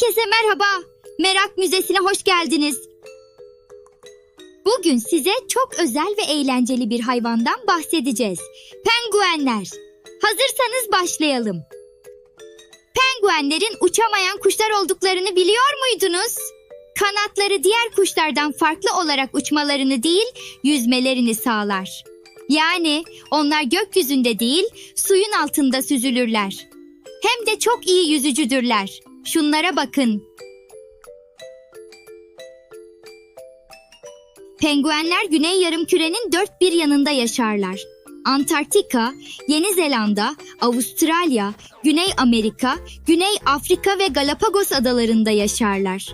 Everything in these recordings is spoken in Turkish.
Herkese merhaba. Merak Müzesi'ne hoş geldiniz. Bugün size çok özel ve eğlenceli bir hayvandan bahsedeceğiz. Penguenler. Hazırsanız başlayalım. Penguenlerin uçamayan kuşlar olduklarını biliyor muydunuz? Kanatları diğer kuşlardan farklı olarak uçmalarını değil, yüzmelerini sağlar. Yani onlar gökyüzünde değil, suyun altında süzülürler. Hem de çok iyi yüzücüdürler. Şunlara bakın. Penguenler Güney Yarımküre'nin dört bir yanında yaşarlar. Antarktika, Yeni Zelanda, Avustralya, Güney Amerika, Güney Afrika ve Galapagos adalarında yaşarlar.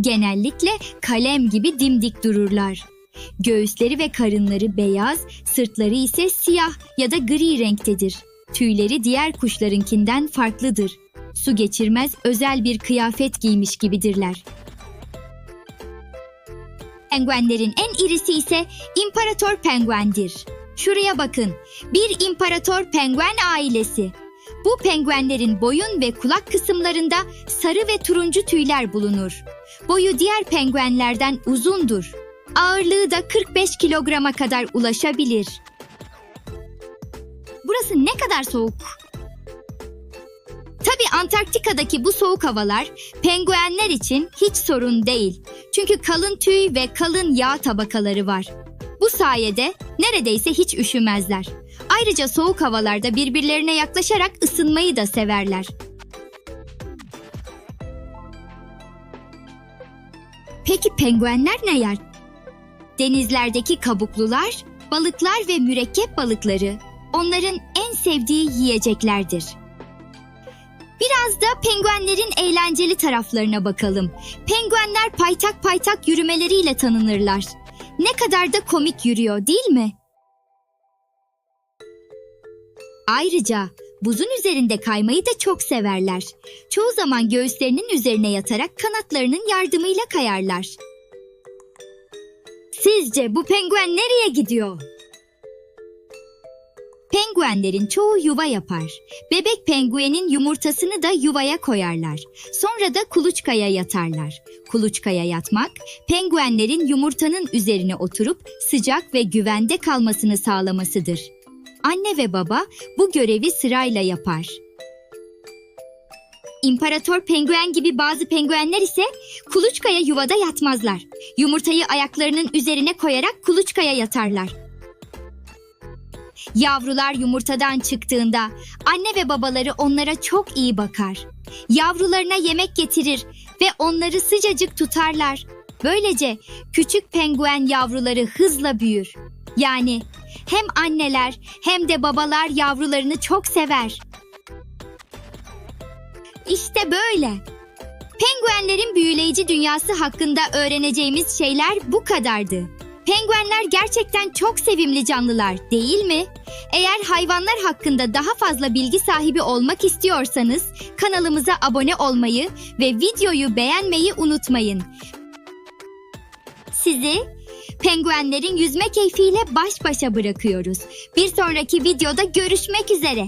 Genellikle kalem gibi dimdik dururlar. Göğüsleri ve karınları beyaz, sırtları ise siyah ya da gri renktedir. Tüyleri diğer kuşlarınkinden farklıdır. Su geçirmez özel bir kıyafet giymiş gibidirler. Penguenlerin en irisi ise imparator penguendir. Şuraya bakın. Bir imparator penguen ailesi. Bu penguenlerin boyun ve kulak kısımlarında sarı ve turuncu tüyler bulunur. Boyu diğer penguenlerden uzundur. Ağırlığı da 45 kilograma kadar ulaşabilir. Burası ne kadar soğuk. Tabii Antarktika'daki bu soğuk havalar penguenler için hiç sorun değil. Çünkü kalın tüy ve kalın yağ tabakaları var. Bu sayede neredeyse hiç üşümezler. Ayrıca soğuk havalarda birbirlerine yaklaşarak ısınmayı da severler. Peki penguenler ne yer? Denizlerdeki kabuklular, balıklar ve mürekkep balıkları onların en sevdiği yiyeceklerdir. Biraz da penguenlerin eğlenceli taraflarına bakalım. Penguenler paytak paytak yürümeleriyle tanınırlar. Ne kadar da komik yürüyor değil mi? Ayrıca buzun üzerinde kaymayı da çok severler. Çoğu zaman göğüslerinin üzerine yatarak kanatlarının yardımıyla kayarlar. Sizce bu penguen nereye gidiyor? Penguenlerin çoğu yuva yapar. Bebek penguenin yumurtasını da yuvaya koyarlar. Sonra da kuluçkaya yatarlar. Kuluçkaya yatmak, penguenlerin yumurtanın üzerine oturup sıcak ve güvende kalmasını sağlamasıdır. Anne ve baba bu görevi sırayla yapar. İmparator penguen gibi bazı penguenler ise kuluçkaya yuvada yatmazlar. Yumurtayı ayaklarının üzerine koyarak kuluçkaya yatarlar. Yavrular yumurtadan çıktığında anne ve babaları onlara çok iyi bakar. Yavrularına yemek getirir ve onları sıcacık tutarlar. Böylece küçük penguen yavruları hızla büyür. Yani hem anneler hem de babalar yavrularını çok sever. İşte böyle. Penguenlerin büyüleyici dünyası hakkında öğreneceğimiz şeyler bu kadardı. Penguenler gerçekten çok sevimli canlılar, değil mi? Eğer hayvanlar hakkında daha fazla bilgi sahibi olmak istiyorsanız kanalımıza abone olmayı ve videoyu beğenmeyi unutmayın. Sizi penguenlerin yüzme keyfiyle baş başa bırakıyoruz. Bir sonraki videoda görüşmek üzere.